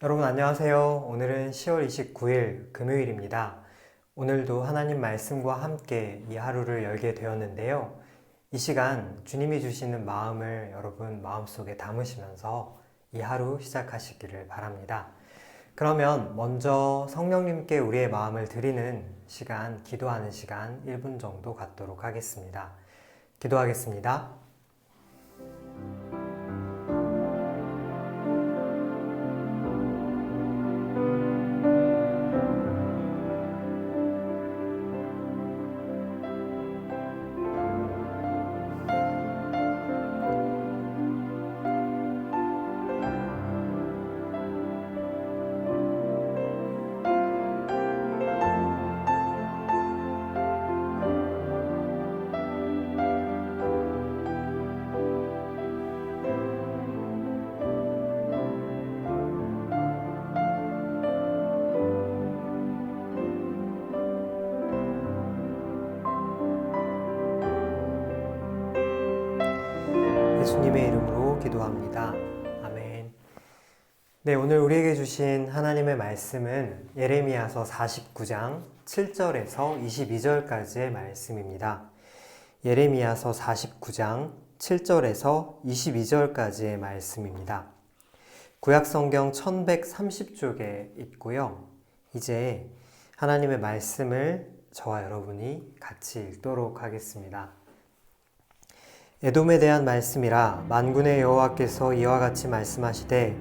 여러분 안녕하세요. 오늘은 10월 29일 금요일입니다. 오늘도 하나님 말씀과 함께 이 하루를 열게 되었는데요. 이 시간 주님이 주시는 마음을 여러분 마음속에 담으시면서 이 하루 시작하시기를 바랍니다. 그러면 먼저 성령님께 우리의 마음을 드리는 시간, 기도하는 시간 1분 정도 갖도록 하겠습니다. 기도하겠습니다. 예수님의 이름으로 기도합니다. 아멘. 네, 오늘 우리에게 주신 하나님의 말씀은 예레미야서 49장 7절에서 22절까지의 말씀입니다. 예레미야서 49장 7절에서 22절까지의 말씀입니다. 구약 성경 1130쪽에 있고요. 이제 하나님의 말씀을 저와 여러분이 같이 읽도록 하겠습니다. 에돔에 대한 말씀이라 만군의 여호와께서 이와 같이 말씀하시되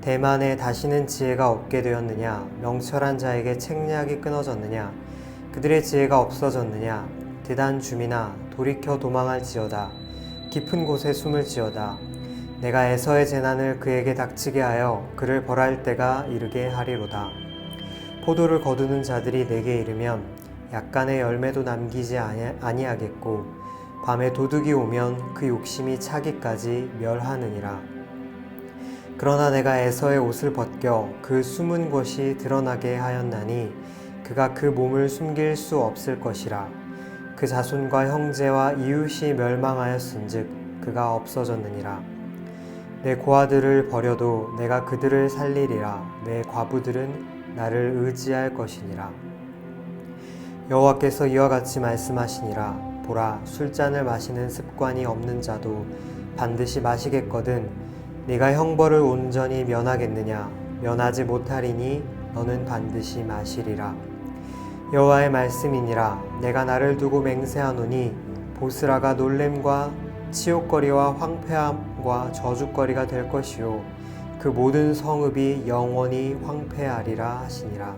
대만에 다시는 지혜가 없게 되었느냐? 명철한 자에게 책략이 끊어졌느냐? 그들의 지혜가 없어졌느냐? 대단 주민아 돌이켜 도망할지어다. 깊은 곳에 숨을지어다. 내가 에서의 재난을 그에게 닥치게 하여 그를 벌할 때가 이르게 하리로다. 포도를 거두는 자들이 내게 이르면 약간의 열매도 남기지 아니하겠고 밤에 도둑이 오면 그 욕심이 차기까지 멸하느니라. 그러나 내가 에서의 옷을 벗겨 그 숨은 곳이 드러나게 하였나니 그가 그 몸을 숨길 수 없을 것이라. 그 자손과 형제와 이웃이 멸망하였은즉 그가 없어졌느니라. 내 고아들을 버려도 내가 그들을 살리리라. 내 과부들은 나를 의지할 것이니라. 여호와께서 이와 같이 말씀하시니라. 보라 술잔을 마시는 습관이 없는 자도 반드시 마시겠거든. 네가 형벌을 온전히 면하겠느냐? 면하지 못하리니 너는 반드시 마시리라. 여호와의 말씀이니라. 내가 나를 두고 맹세하노니 보스라가 놀램과 치욕거리와 황폐함과 저주거리가 될 것이요. 그 모든 성읍이 영원히 황폐하리라 하시니라.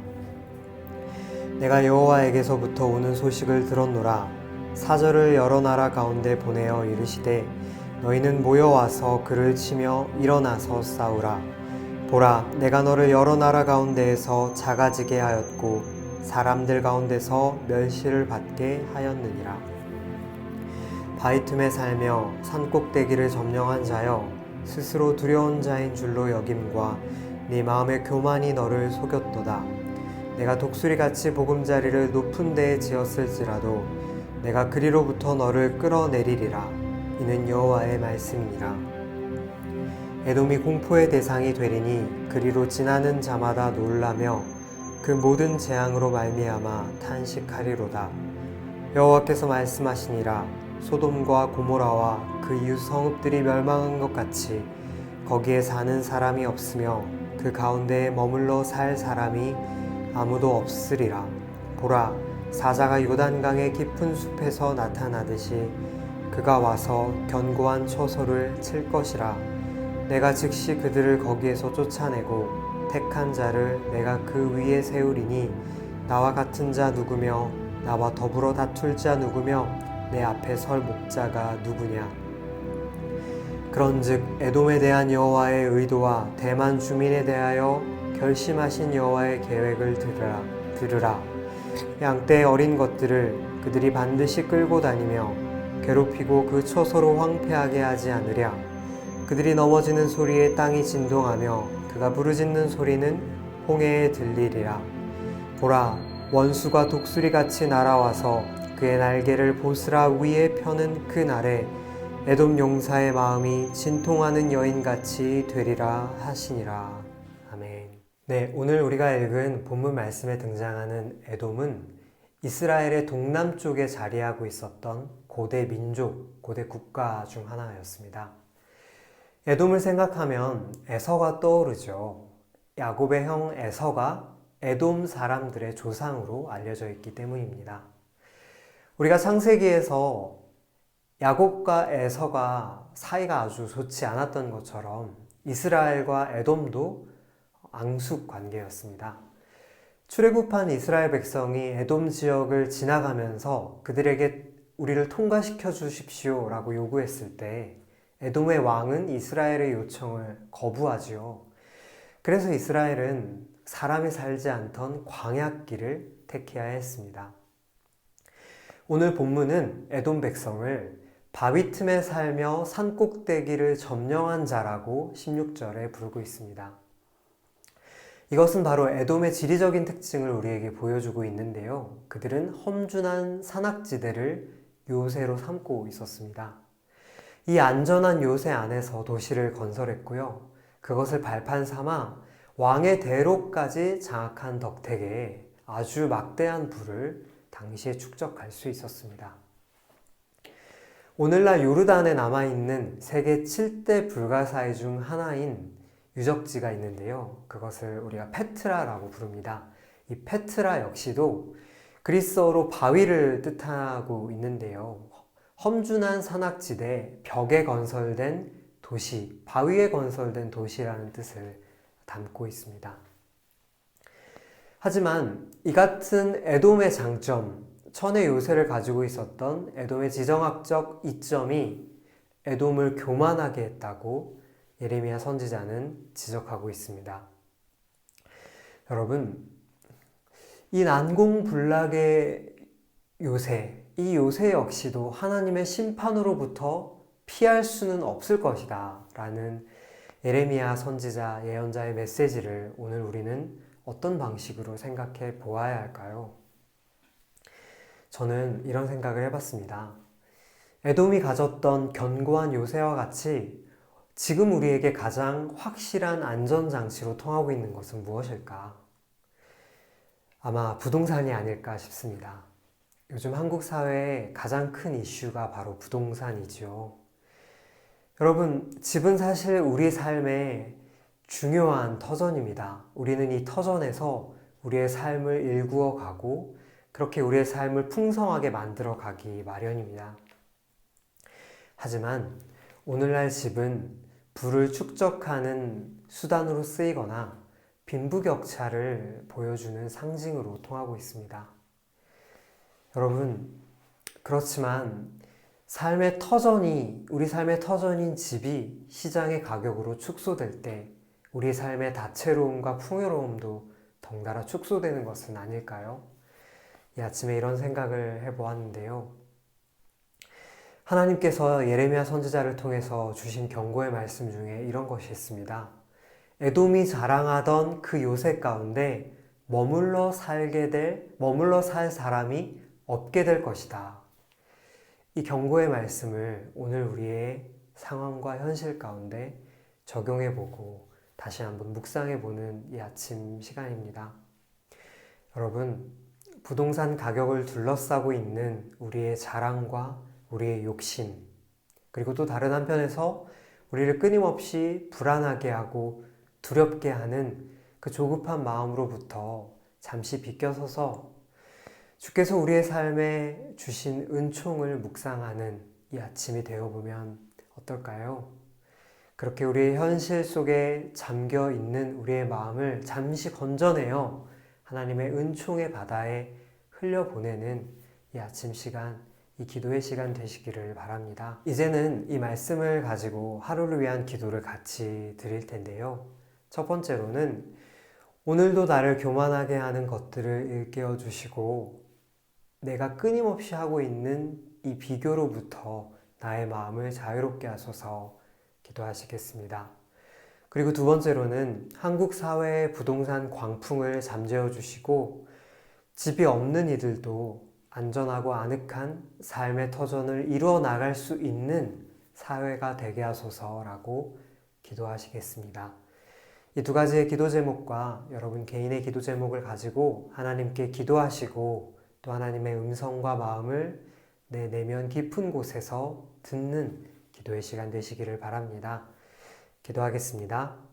내가 여호와에게서부터 오는 소식을 들었노라 사절을 여러 나라 가운데 보내어 이르시되 너희는 모여와서 그를 치며 일어나서 싸우라. 보라 내가 너를 여러 나라 가운데에서 작아지게 하였고 사람들 가운데서 멸시를 받게 하였느니라. 바위 틈에 살며 산꼭대기를 점령한 자여 스스로 두려운 자인 줄로 여김과 네 마음의 교만이 너를 속였도다. 내가 독수리같이 보금자리를 높은 데에 지었을지라도 내가 그리로부터 너를 끌어내리리라. 이는 여호와의 말씀이니라. 에돔이 공포의 대상이 되리니 그리로 지나는 자마다 놀라며 그 모든 재앙으로 말미암아 탄식하리로다. 여호와께서 말씀하시니라 소돔과 고모라와 그 이웃 성읍들이 멸망한 것 같이 거기에 사는 사람이 없으며 그 가운데에 머물러 살 사람이 아무도 없으리라. 보라 사자가 요단강의 깊은 숲에서 나타나듯이 그가 와서 견고한 처소를 칠 것이라. 내가 즉시 그들을 거기에서 쫓아내고 택한 자를 내가 그 위에 세우리니 나와 같은 자 누구며 나와 더불어 다툴 자 누구며 내 앞에 설 목자가 누구냐? 그런즉 에돔에 대한 여호와의 의도와 대만 주민에 대하여 결심하신 여호와의 계획을 들으라 들으라 양떼 어린 것들을 그들이 반드시 끌고 다니며 괴롭히고 그 처소로 황폐하게 하지 않으랴. 그들이 넘어지는 소리에 땅이 진동하며 그가 부르짖는 소리는 홍해에 들리리라. 보라, 원수가 독수리 같이 날아와서 그의 날개를 보스라 위에 펴는 그 날에 에돔 용사의 마음이 진통하는 여인같이 되리라 하시니라. 네, 오늘 우리가 읽은 본문 말씀에 등장하는 에돔은 이스라엘의 동남쪽에 자리하고 있었던 고대 민족, 고대 국가 중 하나였습니다. 에돔을 생각하면 에서가 떠오르죠. 야곱의 형 에서가 에돔 사람들의 조상으로 알려져 있기 때문입니다. 우리가 창세기에서 야곱과 에서가 사이가 아주 좋지 않았던 것처럼 이스라엘과 에돔도 앙숙 관계였습니다. 출애굽한 이스라엘 백성이 에돔 지역을 지나가면서 그들에게 우리를 통과시켜 주십시오라고 요구했을 때 에돔의 왕은 이스라엘의 요청을 거부하지요. 그래서 이스라엘은 사람이 살지 않던 광약길을 택해야 했습니다. 오늘 본문은 에돔 백성을 바위 틈에 살며 산 꼭대기를 점령한 자라고 16절에 부르고 있습니다. 이것은 바로 에돔의 지리적인 특징을 우리에게 보여주고 있는데요. 그들은 험준한 산악지대를 요새로 삼고 있었습니다. 이 안전한 요새 안에서 도시를 건설했고요. 그것을 발판 삼아 왕의 대로까지 장악한 덕택에 아주 막대한 부를 당시에 축적할 수 있었습니다. 오늘날 요르단에 남아있는 세계 7대 불가사의 중 하나인 유적지가 있는데요. 그것을 우리가 페트라라고 부릅니다. 이 페트라 역시도 그리스어로 바위를 뜻하고 있는데요. 험준한 산악지대 벽에 건설된 도시, 바위에 건설된 도시라는 뜻을 담고 있습니다. 하지만 이 같은 에돔의 장점, 천의 요새를 가지고 있었던 에돔의 지정학적 이점이 에돔을 교만하게 했다고 예레미야 선지자는 지적하고 있습니다. 여러분, 이 난공불락의 요새, 이 요새 역시도 하나님의 심판으로부터 피할 수는 없을 것이다. 라는 예레미야 선지자 예언자의 메시지를 오늘 우리는 어떤 방식으로 생각해 보아야 할까요? 저는 이런 생각을 해봤습니다. 에돔이 가졌던 견고한 요새와 같이 지금 우리에게 가장 확실한 안전장치로 통하고 있는 것은 무엇일까? 아마 부동산이 아닐까 싶습니다. 요즘 한국 사회의 가장 큰 이슈가 바로 부동산이죠. 여러분, 집은 사실 우리 삶의 중요한 터전입니다. 우리는 이 터전에서 우리의 삶을 일구어 가고 그렇게 우리의 삶을 풍성하게 만들어 가기 마련입니다. 하지만 오늘날 집은 부를 축적하는 수단으로 쓰이거나 빈부격차를 보여주는 상징으로 통하고 있습니다. 여러분, 그렇지만 삶의 터전이, 우리 삶의 터전인 집이 시장의 가격으로 축소될 때 우리 삶의 다채로움과 풍요로움도 덩달아 축소되는 것은 아닐까요? 이 아침에 이런 생각을 해보았는데요. 하나님께서 예레미야 선지자를 통해서 주신 경고의 말씀 중에 이런 것이 있습니다. 에돔이 자랑하던 그 요새 가운데 머물러 살게 될, 머물러 살 사람이 없게 될 것이다. 이 경고의 말씀을 오늘 우리의 상황과 현실 가운데 적용해 보고 다시 한번 묵상해 보는 이 아침 시간입니다. 여러분, 부동산 가격을 둘러싸고 있는 우리의 자랑과 우리의 욕심, 그리고 또 다른 한편에서 우리를 끊임없이 불안하게 하고 두렵게 하는 그 조급한 마음으로부터 잠시 비껴서서 주께서 우리의 삶에 주신 은총을 묵상하는 이 아침이 되어보면 어떨까요? 그렇게 우리의 현실 속에 잠겨 있는 우리의 마음을 잠시 건져내어 하나님의 은총의 바다에 흘려보내는 이 아침 시간, 이 기도의 시간 되시기를 바랍니다. 이제는 이 말씀을 가지고 하루를 위한 기도를 같이 드릴 텐데요. 첫 번째로는 오늘도 나를 교만하게 하는 것들을 일깨워 주시고 내가 끊임없이 하고 있는 이 비교로부터 나의 마음을 자유롭게 하소서 기도하시겠습니다. 그리고 두 번째로는 한국 사회의 부동산 광풍을 잠재워 주시고 집이 없는 이들도 안전하고 아늑한 삶의 터전을 이루어 나갈 수 있는 사회가 되게 하소서라고 기도하시겠습니다. 이 두 가지의 기도 제목과 여러분 개인의 기도 제목을 가지고 하나님께 기도하시고 또 하나님의 음성과 마음을 내 내면 깊은 곳에서 듣는 기도의 시간 되시기를 바랍니다. 기도하겠습니다.